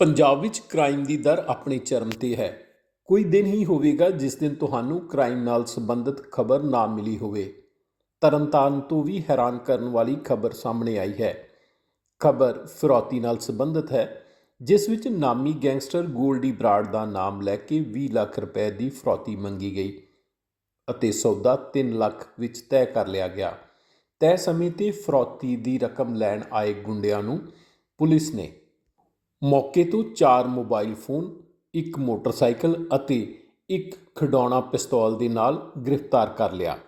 ਪੰਜਾਬ ਵਿੱਚ ਕ੍ਰਾਈਮ ਦੀ ਦਰ ਆਪਣੇ ਚਰਮ ਤੇ ਹੈ। ਕੋਈ ਦਿਨ ਹੀ ਹੋਵੇਗਾ ਜਿਸ ਦਿਨ ਤੁਹਾਨੂੰ ਕ੍ਰਾਈਮ ਨਾਲ ਸੰਬੰਧਿਤ ਖਬਰ ਨਾ ਮਿਲੀ ਹੋਵੇ। ਤਰਨਤਾਰਨ ਤੋਂ ਵੀ ਹੈਰਾਨ ਕਰਨ ਵਾਲੀ ਖਬਰ ਸਾਹਮਣੇ ਆਈ ਹੈ। ਖਬਰ ਫਿਰੌਤੀ ਨਾਲ ਸੰਬੰਧਿਤ ਹੈ, ਜਿਸ ਵਿੱਚ ਨਾਮੀ ਗੈਂਗਸਟਰ ਗੋਲਡੀ ਬਰਾੜ ਦਾ ਨਾਮ ਲੈ ਕੇ 20 ਲੱਖ ਰੁਪਏ ਦੀ ਫਿਰੌਤੀ ਮੰਗੀ ਗਈ ਅਤੇ ਸੌਦਾ 3 ਲੱਖ ਵਿੱਚ ਤੈਅ ਕਰ ਲਿਆ ਗਿਆ। ਤੈਅ ਸਮੇਂ ਤੇ ਫਿਰੌਤੀ ਦੀ ਰਕਮ ਲੈਣ ਆਏ ਗੁੰਡਿਆਂ ਨੂੰ ਪੁਲਿਸ ਨੇ ਮੌਕੇ ਤੋਂ ਚਾਰ ਮੋਬਾਈਲ ਫੋਨ, ਇੱਕ ਮੋਟਰਸਾਈਕਲ ਅਤੇ ਇੱਕ ਖਿਡੌਣਾ ਪਿਸਤੌਲ ਦੇ ਨਾਲ ਗ੍ਰਿਫਤਾਰ ਕਰ ਲਿਆ।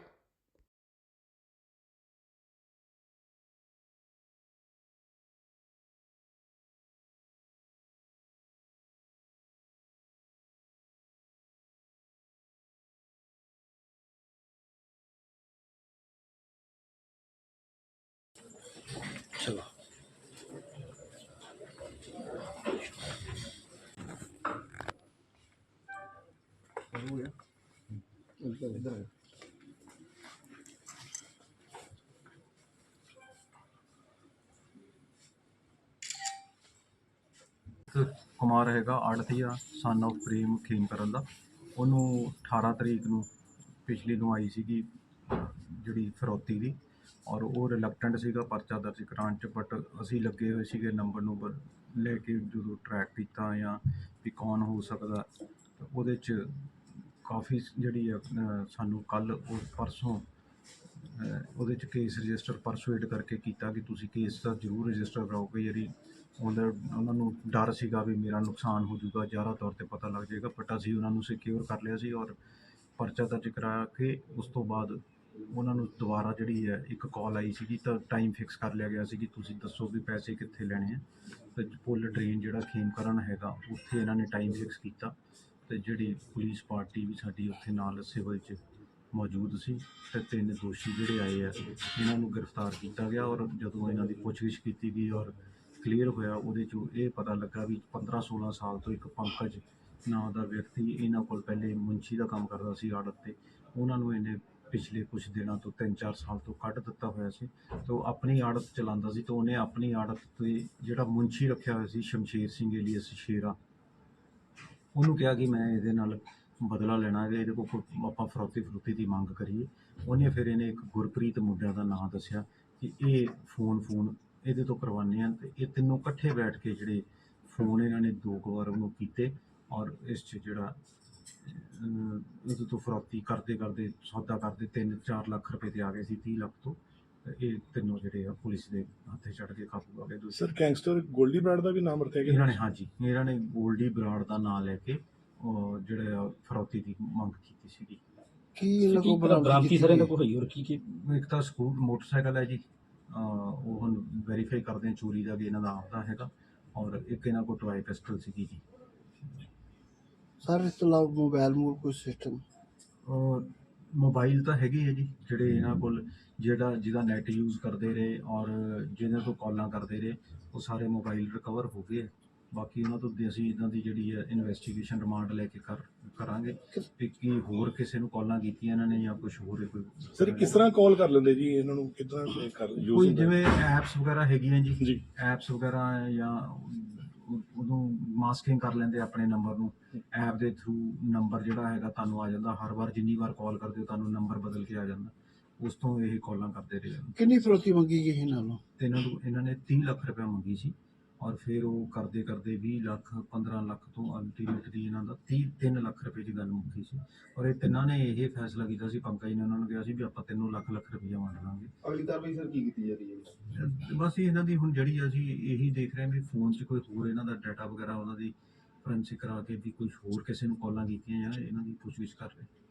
ਇੱਕ ਕੁਮਾਰ ਹੈਗਾ ਆੜਤੀਆ ਸਨ of ਪ੍ਰੇਮ ਖੇਮਕਰਨ ਦਾ। ਉਹਨੂੰ 18 ਤਰੀਕ ਨੂੰ ਪਿਛਲੀ ਨੂੰ ਆਈ ਸੀਗੀ ਜਿਹੜੀ ਫਰੋਤੀ ਦੀ ਔਰ ਉਹ ਰਿਲੈਕਟੈਂਟ ਸੀਗਾ, ਪਰਚਾ ਦਰਜ ਕਰਾਉਣ ਚ ਬਟ ਅਸੀਂ ਲੱਗੇ ਹੋਏ ਸੀਗੇ ਨੰਬਰ ਨੂੰਬਰ ਲੈ ਕੇ ਜਦੋਂ ਟਰੈਕ ਕੀਤਾ ਜਾਂ ਵੀ ਕੌਣ ਹੋ ਸਕਦਾ ਉਹਦੇ ਚ ਕਾਫੀ ਜਿਹੜੀ ਆ, ਅਹ, ਸਾਨੂੰ ਕੱਲ ਉਹ ਪਰਸੋਂ ਅਹ, ਉਹਦੇ ਚ ਕੇਸ ਰਜਿਸਟਰ ਪਰਸੂਏਟ ਕਰਕੇ ਕੀਤਾ ਕਿ ਤੁਸੀਂ ਕੇਸ ਦਾ ਜ਼ਰੂਰ ਰਜਿਸਟਰ ਕਰਾਓ। ਕਈ ਵਾਰੀ ਉਹਨਾਂ ਉਹਨਾਂ ਨੂੰ ਡਰ ਸੀਗਾ ਵੀ ਮੇਰਾ ਨੁਕਸਾਨ ਹੋ ਜਾਊਗਾ ਜ਼ਿਆਦਾ ਤੌਰ ਤੇ ਪਤਾ ਲੱਗ ਜਾਏਗਾ ਬਟ ਅਸੀਂ ਉਹਨਾਂ ਨੂੰ ਸਿਕਿਉਰ ਕਰ ਲਿਆ ਸੀ ਔਰ ਪਰਚਾ ਦਰਜ ਕਰਾ ਕੇ ਉਸ ਤੋਂ ਬਾਅਦ ਉਹਨਾਂ ਨੂੰ ਦੁਬਾਰਾ ਜਿਹੜੀ ਹੈ ਇੱਕ ਕਾਲ ਆਈ ਸੀਗੀ ਤਾਂ ਟਾਈਮ ਫਿਕਸ ਕਰ ਲਿਆ ਗਿਆ ਸੀ ਕਿ ਤੁਸੀਂ ਦੱਸੋ ਵੀ ਪੈਸੇ ਕਿੱਥੇ ਲੈਣੇ ਆ। ਤੇ ਪੁੱਲ ਡਰੇਨ ਜਿਹੜਾ ਖੇਮਕਰਨ ਹੈਗਾ ਉੱਥੇ ਇਹਨਾਂ ਨੇ ਟਾਈਮ ਫਿਕਸ ਕੀਤਾ। ਤੇ ਜਿਹੜੀ ਪੁਲਿਸ ਪਾਰਟੀ ਵੀ ਸਾਡੀ ਉੱਥੇ ਨਾਲ ਸਿਵਲ 'ਚ ਮੌਜੂਦ ਸੀ, ਤੇ ਤਿੰਨ ਦੋਸ਼ੀ ਜਿਹੜੇ ਆਏ ਆ, ਇਹਨਾਂ ਨੂੰ ਗ੍ਰਿਫਤਾਰ ਕੀਤਾ ਗਿਆ ਔਰ ਜਦੋਂ ਇਹਨਾਂ ਦੀ ਪੁੱਛਗਿੱਛ ਕੀਤੀ ਗਈ ਔਰ ਕਲੀਅਰ ਹੋਇਆ, ਉਹਦੇ ਚੋਂ ਇਹ ਪਤਾ ਲੱਗਾ ਵੀ 15 16 ਸਾਲ ਤੋਂ ਇੱਕ ਪੰਕਜ ਨਾਂ ਦਾ ਵਿਅਕਤੀ ਇਹਨਾਂ ਕੋਲ ਪਹਿਲੇ ਮੁੰਸ਼ੀ ਦਾ ਕੰਮ ਕਰਦਾ ਸੀ ਆੜਤ ਤੇ। ਉਹਨਾਂ ਨੂੰ ਇਹਨੇ ਪਿਛਲੇ ਕੁਝ ਦਿਨਾਂ ਤੋਂ 3-4 ਸਾਲ ਤੋਂ ਕੱਢ ਦਿੱਤਾ ਹੋਇਆ ਸੀ ਤੇ ਉਹ ਆਪਣੀ ਆੜਤ ਚਲਾਉਂਦਾ ਸੀ ਤੇ ਉਹਨੇ ਆਪਣੀ ਆੜਤ ਤੇ ਜਿਹੜਾ ਮੁੰਸ਼ੀ ਰੱਖਿਆ ਹੋਇਆ ਸੀ ਸ਼ਮਸ਼ੇਰ ਸਿੰਘ ਏਲੀਅਸ ਸ਼ੇਰਾ ਉਹਨੂੰ ਕਿਹਾ ਕਿ ਮੈਂ ਇਹਦੇ ਨਾਲ ਬਦਲਾ ਲੈਣਾ ਹੈ ਇਹਦੇ ਕੋਲ ਆਪਾਂ ਫਰੋਤੀ ਫਰੋਤੀ ਦੀ ਮੰਗ ਕਰੀਏ। ਉਹਨੇ ਫਿਰ ਇਹਨੇ ਇੱਕ ਗੁਰਪ੍ਰੀਤ ਮੁੰਡਿਆਂ ਦਾ ਨਾਮ ਦੱਸਿਆ ਕਿ ਇਹ ਫੋਨ ਫੋਨ ਇਹਦੇ ਤੋਂ ਕਰਵਾਉਂਦੇ ਆ ਤੇ ਇਹ ਤਿੰਨੋਂ ਇਕੱਠੇ ਬੈਠ ਕੇ ਜਿਹੜੇ ਫੋਨ ਇਹਨਾਂ ਨੇ ਦੋ ਕੁ ਵਾਰ ਉਹਨੂੰ ਕੀਤੇ ਔਰ ਇਸ 'ਚ ਜਿਹੜਾ ਅਹ, ਇਹਦੇ ਤੋਂ ਫਰੋਤੀ ਕਰਦੇ ਕਰਦੇ ਸੌਦਾ ਕਰਦੇ 3-4 ਲੱਖ ਰੁਪਏ ਤੇ ਆ ਗਏ ਸੀ 30 ਲੱਖ ਤੋਂ। ਇਹ ਤਿੰਨੋਂ ਜਿਹੜੇ ਆ ਪੁਲਿਸ ਦੇ ਹੱਥੇ ਚੜ ਕੇ ਕਾਬੂ ਆ ਗਏ ਦੂਸਰੇ ਸਰ ਗੈਂਗਸਟਰ ਗੋਲਡੀ ਬਰਾੜ ਦਾ ਵੀ ਨਾਮ ਵਰਤਿਆ ਗਿਆ? ਇਹਨਾਂ ਨੇ ਹਾਂਜੀ ਇਹਨਾਂ ਨੇ ਗੋਲਡੀ ਬਰਾੜ ਦਾ ਨਾਮ ਲੈ ਕੇ ਉਹ ਜਿਹੜੇ ਫਰੌਤੀ ਦੀ ਮੰਗ ਕੀਤੀ ਸੀਗੀ। ਕੀ ਇਹਨਾਂ ਕੋਲ ਬਰਾਮਦਗੀ ਸਾਰੇ ਦਾ ਕੋਈ ਹੋਈ ਔਰ ਕੀ ਕੀ? ਇੱਕ ਤਾਂ ਸਕੂਟ ਮੋਟਰਸਾਈਕਲ ਹੈ ਜੀ। ਅਹ ਉਹ ਹੁਣ ਵੈਰੀਫਾਈ ਕਰਦੇ ਆ ਚੋਰੀ ਦਾ ਵੀ ਇਹਨਾਂ ਦਾ ਆਪਦਾ ਹੈਗਾ। ਔਰ ਇੱਕ ਇਹਨਾਂ ਕੋਲ ਟਵਾਈ ਪਿਸਟਲ ਸੀਗੀ ਜੀ। ਸਰ ਇਸ ਤੋਂ ਇਲਾਵਾ ਮੋਬਾਈਲ ਮੂਲ ਕੋਈ ਸਿਸਟਮ ਔਰ ਮੋਬਾਈਲ ਤਾਂ ਹੈਗੇ ਆ ਜੀ ਜਿਹੜੇ ਇਹਨਾਂ ਕੋਲ ਜਿਹੜਾ ਜਿਹਦਾ ਨੈਟ ਯੂਜ਼ ਕਰਦੇ ਰਹੇ ਔਰ ਜਿਹਨਾਂ ਤੋਂ ਕਾਲਾਂ ਕਰਦੇ ਰਹੇ ਉਹ ਸਾਰੇ ਮੋਬਾਈਲ ਰਿਕਵਰ ਹੋ ਗਏ ਆ। ਬਾਕੀ ਉਹਨਾਂ ਤੋਂ ਅਸੀਂ ਇਹਨਾਂ ਦੀ ਜਿਹੜੀ ਹੈ ਇਨਵੈਸਟੀਗੇਸ਼ਨ ਰਿਮਾਂਡ ਲੈ ਕੇ ਕਰ ਕਰਾਂਗੇ ਕਿ ਕੀ ਹੋਰ ਕਿਸੇ ਨੂੰ ਕਾਲਾਂ ਕੀਤੀਆਂ ਇਹਨਾਂ ਨੇ ਜਾਂ ਕੁਝ ਹੋਰ ਕੋਈ ਸਰ ਕਿਸ ਤਰ੍ਹਾਂ ਕਾਲ ਕਰ ਲੈਂਦੇ ਜੀ? ਇਹਨਾਂ ਨੂੰ ਕਿਦਾਂ ਕਰ ਕੋਈ ਯੂਜ਼ ਜਿਵੇਂ ਐਪਸ ਵਗੈਰਾ ਹੈਗੀਆਂ ਜੀ ਜੀ। ਐਪਸ ਵਗੈਰਾ ਜਾਂ ਉਦੋਂ ਮਾਸਕਿੰਗ ਕਰ ਲੈਂਦੇ ਆਪਣੇ ਨੰਬਰ ਨੂੰ। ਐਪ ਦੇ ਥਰੂ ਨੰਬਰ ਜਿਹੜਾ ਹੈਗਾ ਤੁਹਾਨੂੰ ਆ ਜਾਂਦਾ। ਹਰ ਵਾਰ ਜਿੰਨੀ ਵਾਰ ਕਾਲ ਕਰਦੇ ਹੋ ਤੁਹਾਨੂੰ ਨੰਬਰ ਬਦਲ ਕੇ ਆ ਜਾਂਦਾ। ਉਸ ਤੋਂ ਇਹ ਕਾਲਾਂ ਕਰਦੇ ਰਹੇ ਕਿੰਨੀ ਫਰੋਤੀ ਮੰਗੀ ਗਈ ਇਹਨਾਂ ਨੂੰ? ਤੇ ਇਹਨਾਂ ਨੂੰ ਇਹਨਾਂ ਨੇ 30 ਲੱਖ ਰੁਪਏ ਮੰਗੀ ਸੀ। ਔਰ ਫਿਰ ਉਹ ਕਰਦੇ ਕਰਦੇ 20 ਲੱਖ 15 ਲੱਖ ਤੋਂ ਅਲਟੀਮੇਟਲੀ ਇਹਨਾਂ ਦਾ 30 3 ਲੱਖ ਰੁਪਏ ਦੀ ਗੱਲ ਮੁੱਕੀ ਸੀ। ਔਰ ਇਹ ਤਿੰਨਾਂ ਨੇ ਇਹ ਫੈਸਲਾ ਕੀਤਾ ਸੀ ਪੰਕਜ ਨੇ ਉਹਨਾਂ ਨੂੰ ਕਿਹਾ ਸੀ ਵੀ ਆਪਾਂ ਤੈਨੂੰ ਲੱਖ ਲੱਖ ਰੁਪਈਆ ਵੰਡ ਲਾਂਗੇ। ਅਗਲੀ ਕਾਰਵਾਈ ਸਰ ਕੀ ਕੀਤੀ ਜਾ ਰਹੀ ਹੈ? ਬਸ ਇਹਨਾਂ ਦੀ ਹੁਣ ਜਿਹੜੀ ਅਸੀਂ ਇਹੀ ਦੇਖ ਰਹੇ ਹਾਂ ਵੀ ਫੋਨ 'ਚ ਕੋਈ ਹੋਰ ਇਹਨਾਂ ਦਾ ਡਾਟਾ ਵਗੈਰਾ ਉਹਨਾਂ ਦੀ ਫੋਰੈਂਸਿਕ ਕਰਾ ਕੇ ਵੀ ਕੁਝ ਹੋਰ ਕਿਸੇ ਨੂੰ ਕਾਲਾਂ ਕੀਤੀਆਂ ਜਾਂ ਇਹਨਾਂ ਦੀ ਪੁੱਛਗਿੱਛ ਕਰ ਰਹੇ।